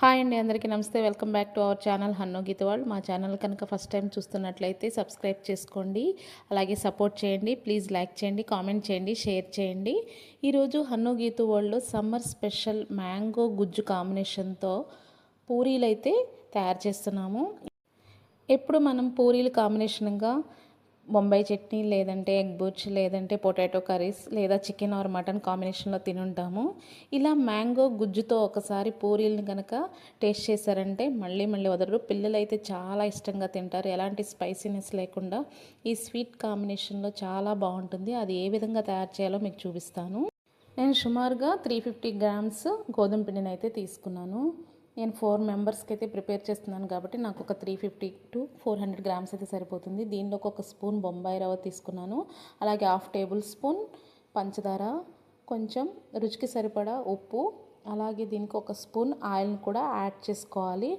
Hi అండి అందరికీ నమస్తే. Welcome back to our channel Hanno Geetha world. మా ఛానల్ కనుక ఫస్ట్ టైం చూస్తున్నట్లయితే సబ్స్క్రైబ్ చేసుకోండి అలాగే సపోర్ట్ చేయండి ప్లీజ్ లైక్ చేయండి కామెంట్ చేయండి షేర్ చేయండి. ఈరోజు హన్నో గీతు వరల్డ్లో సమ్మర్ స్పెషల్ మ్యాంగో గుజ్జు కాంబినేషన్తో పూరీలు అయితే తయారు చేస్తున్నాము. ఎప్పుడు మనం పూరీలు కాంబినేషన్గా బొంబాయి చట్నీ లేదంటే ఎగ్ బుర్చ్ లేదంటే పొటాటో కర్రీస్ లేదా చికెన్ ఆర్ మటన్ కాంబినేషన్లో తినుంటాము. ఇలా మ్యాంగో గుజ్జుతో ఒకసారి పూరీలను కనుక టేస్ట్ చేశారంటే మళ్ళీ మళ్ళీ వదలరు. పిల్లలు అయితే చాలా ఇష్టంగా తింటారు. ఎలాంటి స్పైసీనెస్ లేకుండా ఈ స్వీట్ కాంబినేషన్లో చాలా బాగుంటుంది. అది ఏ విధంగా తయారు చేయాలో మీకు చూపిస్తాను. నేను సుమారుగా త్రీ ఫిఫ్టీ గ్రామ్స్ గోధుమ పిండిని అయితే తీసుకున్నాను. నేను ఫోర్ మెంబర్స్కి అయితే ప్రిపేర్ చేస్తున్నాను కాబట్టి నాకు ఒక three fifty to four hundred grams అయితే సరిపోతుంది. దీనిలోకి ఒక స్పూన్ బొంబాయి రవ్వ తీసుకున్నాను. అలాగే హాఫ్ టేబుల్ స్పూన్ పంచదార కొంచెం రుచికి సరిపడా ఉప్పు అలాగే దీనికి ఒక స్పూన్ ఆయిల్ని కూడా యాడ్ చేసుకోవాలి.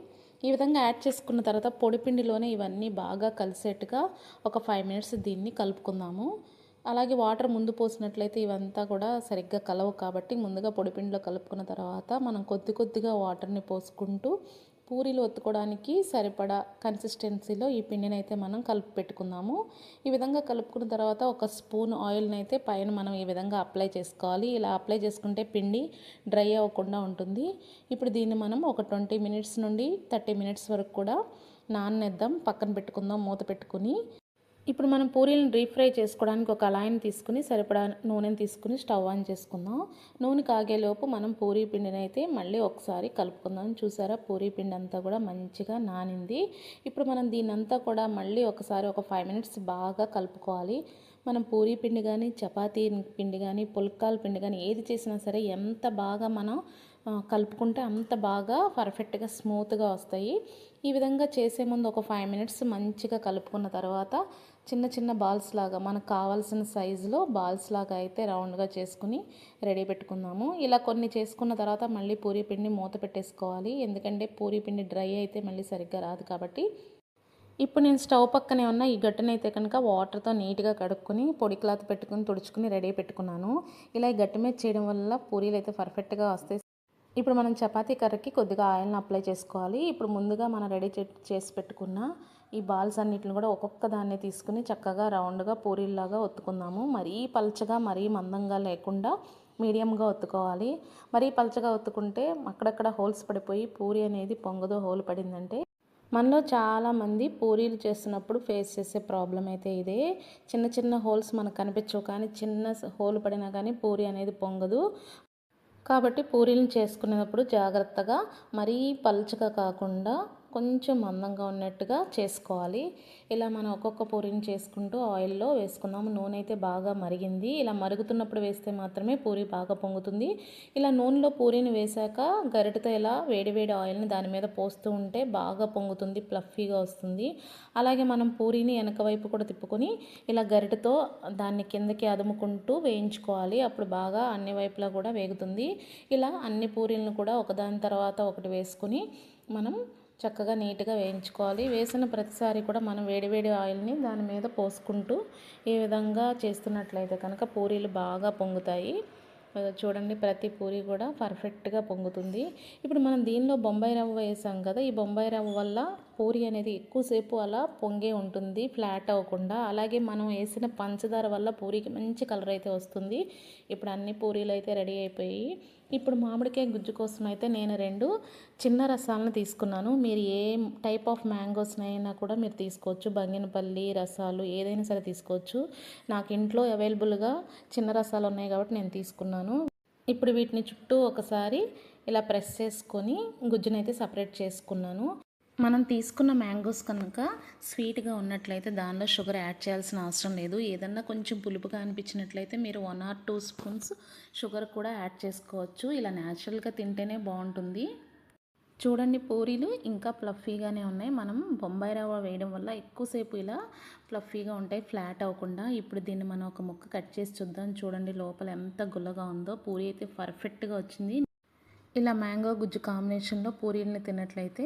ఈ విధంగా యాడ్ చేసుకున్న తర్వాత పొడిపిండిలోనే ఇవన్నీ బాగా కలిసేట్టుగా ఒక ఫైవ్ మినిట్స్ దీన్ని కలుపుకుందాము. అలాగే వాటర్ ముందు పోసినట్లయితే ఇవంతా కూడా సరిగ్గా కలవు కాబట్టి ముందుగా పొడిపిండిలో కలుపుకున్న తర్వాత మనం కొద్ది కొద్దిగా వాటర్ని పోసుకుంటూ పూరీలు ఒత్తుకోవడానికి సరిపడా కన్సిస్టెన్సీలో ఈ పిండిని అయితే మనం కలుపు పెట్టుకుందాము. ఈ విధంగా కలుపుకున్న తర్వాత ఒక స్పూన్ ఆయిల్ని అయితే పైన మనం ఈ విధంగా అప్లై చేసుకోవాలి. ఇలా అప్లై చేసుకుంటే పిండి డ్రై అవ్వకుండా ఉంటుంది. ఇప్పుడు దీన్ని మనం ఒక ట్వంటీ మినిట్స్ నుండి థర్టీ మినిట్స్ వరకు కూడా నాననిద్దాం. పక్కన పెట్టుకుందాం మూత పెట్టుకుని. ఇప్పుడు మనం పూరీలను డీప్ ఫ్రై చేసుకోవడానికి ఒక అలాయిని తీసుకుని సరిపడా నూనెని తీసుకుని స్టవ్ ఆన్ చేసుకుందాం. నూనె కాగేలోపు మనం పూరీ పిండిని అయితే మళ్ళీ ఒకసారి కలుపుకుందాం. చూసారా? పూరీ పిండి అంతా కూడా మంచిగా నానింది. ఇప్పుడు మనం దీనంతా కూడా మళ్ళీ ఒకసారి ఒక ఫైవ్ మినిట్స్ బాగా కలుపుకోవాలి. మనం పూరీ పిండి కానీ చపాతీ పిండి కానీ పుల్కాల పిండి కానీ ఏది చేసినా సరే ఎంత బాగా మనం కలుపుకుంటే అంత బాగా పర్ఫెక్ట్గా స్మూత్గా వస్తాయి. ఈ విధంగా చేసే ముందు ఒక ఫైవ్ మినిట్స్ మంచిగా కలుపుకున్న తర్వాత చిన్న చిన్న బాల్స్ లాగా మనకు కావాల్సిన సైజులో బాల్స్ లాగా అయితే రౌండ్గా చేసుకుని రెడీ పెట్టుకుందాము. ఇలా కొన్ని చేసుకున్న తర్వాత మళ్ళీ పూరీ పిండి మూత పెట్టేసుకోవాలి. ఎందుకంటే పూరీ పిండి డ్రై అయితే మళ్ళీ సరిగ్గా రాదు కాబట్టి. ఇప్పుడు నేను స్టవ్ పక్కనే ఉన్న ఈ గట్టునైతే కనుక వాటర్తో నీట్గా కడుక్కొని పొడి క్లాత్ పెట్టుకుని తుడుచుకుని రెడీ పెట్టుకున్నాను. ఇలా ఈ గట్టు మీద చేయడం వల్ల పూరీలు అయితే పర్ఫెక్ట్గా వస్తాయి. ఇప్పుడు మనం చపాతీ కర్రకి కొద్దిగా ఆయిల్ని అప్లై చేసుకోవాలి. ఇప్పుడు ముందుగా మనం రెడీ చేసి పెట్టుకున్న ఈ బాల్స్ అన్నిటిని కూడా ఒక్కొక్క దాన్ని తీసుకుని చక్కగా రౌండ్గా పూరీల్లాగా ఒత్తుకుందాము. మరీ పల్చగా మరీ మందంగా లేకుండా మీడియంగా ఒత్తుకోవాలి. మరీ పల్చగా ఒత్తుకుంటే అక్కడక్కడ హోల్స్ పడిపోయి పూరి అనేది పొంగదో హోల్ పడిందంటే మనలో చాలామంది పూరీలు చేస్తున్నప్పుడు ఫేస్ చేసే ప్రాబ్లం అయితే ఇదే. చిన్న చిన్న హోల్స్ మనకు కనిపించవు కానీ చిన్న హోల్ పడినా కానీ పూరి అనేది పొంగదు. కాబట్టి పూరీలను చేసుకునేటప్పుడు జాగ్రత్తగా మరీ పలుచగా కాకుండా కొంచెం మందంగా ఉన్నట్టుగా చేసుకోవాలి. ఇలా మనం ఒక్కొక్క పూరిని చేసుకుంటూ ఆయిల్లో వేసుకున్నాము. నూనె అయితే బాగా మరిగింది. ఇలా మరుగుతున్నప్పుడు వేస్తే మాత్రమే పూరి బాగా పొంగుతుంది. ఇలా నూనెలో పూరిని వేశాక గరిటతో ఇలా వేడివేడి ఆయిల్ని దాని మీద పోస్తూ ఉంటే బాగా పొంగుతుంది ప్లఫీగా వస్తుంది. అలాగే మనం పూరిని వెనక వైపు కూడా తిప్పుకొని ఇలా గరిటతో దాన్ని కిందకి అదుముకుంటూ వేయించుకోవాలి. అప్పుడు బాగా అన్ని వైపులా కూడా వేగుతుంది. ఇలా అన్ని పూరీలను కూడా ఒకదాని తర్వాత ఒకటి వేసుకొని మనం చక్కగా నీట్గా వేయించుకోవాలి. వేసిన ప్రతిసారి కూడా మనం వేడివేడి ఆయిల్ని దాని మీద పోసుకుంటూ ఈ విధంగా చేస్తున్నట్లయితే కనుక పూరీలు బాగా పొంగుతాయి. చూడండి ప్రతి పూరి కూడా పర్ఫెక్ట్గా పొంగుతుంది. ఇప్పుడు మనం దీనిలో బొంబాయి రవ్వ వేసాం కదా ఈ బొంబాయి రవ్వ వల్ల పూరి అనేది ఎక్కువసేపు అలా పొంగే ఉంటుంది ఫ్లాట్ అవ్వకుండా. అలాగే మనం వేసిన పంచదార వల్ల పూరికి మంచి కలర్ అయితే వస్తుంది. ఇప్పుడు అన్ని పూరీలు అయితే రెడీ అయిపోయి ఇప్పుడు మామిడికాయ గుజ్జు కోసం అయితే నేను రెండు చిన్న రసాలను తీసుకున్నాను. మీరు ఏ టైప్ ఆఫ్ మ్యాంగోస్నైనా కూడా మీరు తీసుకోవచ్చు. బంగినపల్లి రసాలు ఏదైనా సరే తీసుకోవచ్చు. నాకు ఇంట్లో అవైలబుల్గా చిన్న రసాలు ఉన్నాయి కాబట్టి నేను తీసుకున్నాను. ఇప్పుడు వీటిని చుట్టూ ఒకసారి ఇలా ప్రెస్ చేసుకొని గుజ్జునైతే సపరేట్ చేసుకున్నాను. మనం తీసుకున్న మ్యాంగోస్ కనుక స్వీట్గా ఉన్నట్లయితే దానిలో షుగర్ యాడ్ చేయాల్సిన అవసరం లేదు. ఏదన్నా కొంచెం పులుపుగా అనిపించినట్లయితే మీరు one or two spoons sugar కూడా యాడ్ చేసుకోవచ్చు. ఇలా న్యాచురల్గా తింటేనే బాగుంటుంది. చూడండి పూరీలు ఇంకా ప్లఫీగానే ఉన్నాయి. మనం బొంబాయి రవ్వ వేయడం వల్ల ఎక్కువసేపు ఇలా ప్లఫీగా ఉంటాయి ఫ్లాట్ అవ్వకుండా. ఇప్పుడు దీన్ని మనం ఒక ముక్క కట్ చేసి చూద్దాం. చూడండి లోపల ఎంత గుల్లగా ఉందో. పూరి అయితే పర్ఫెక్ట్గా వచ్చింది. ఇలా మ్యాంగో గుజ్జు కాంబినేషన్లో పూరీలను తిన్నట్లయితే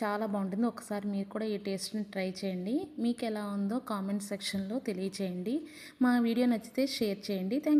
చాలా బాగుంటుంది. ఒకసారి మీరు కూడా ఈ టేస్ట్ని ట్రై చేయండి. మీకు ఎలా ఉందో కామెంట్ సెక్షన్లో తెలియచేయండి. మా వీడియో నచ్చితే షేర్ చేయండి. థ్యాంక్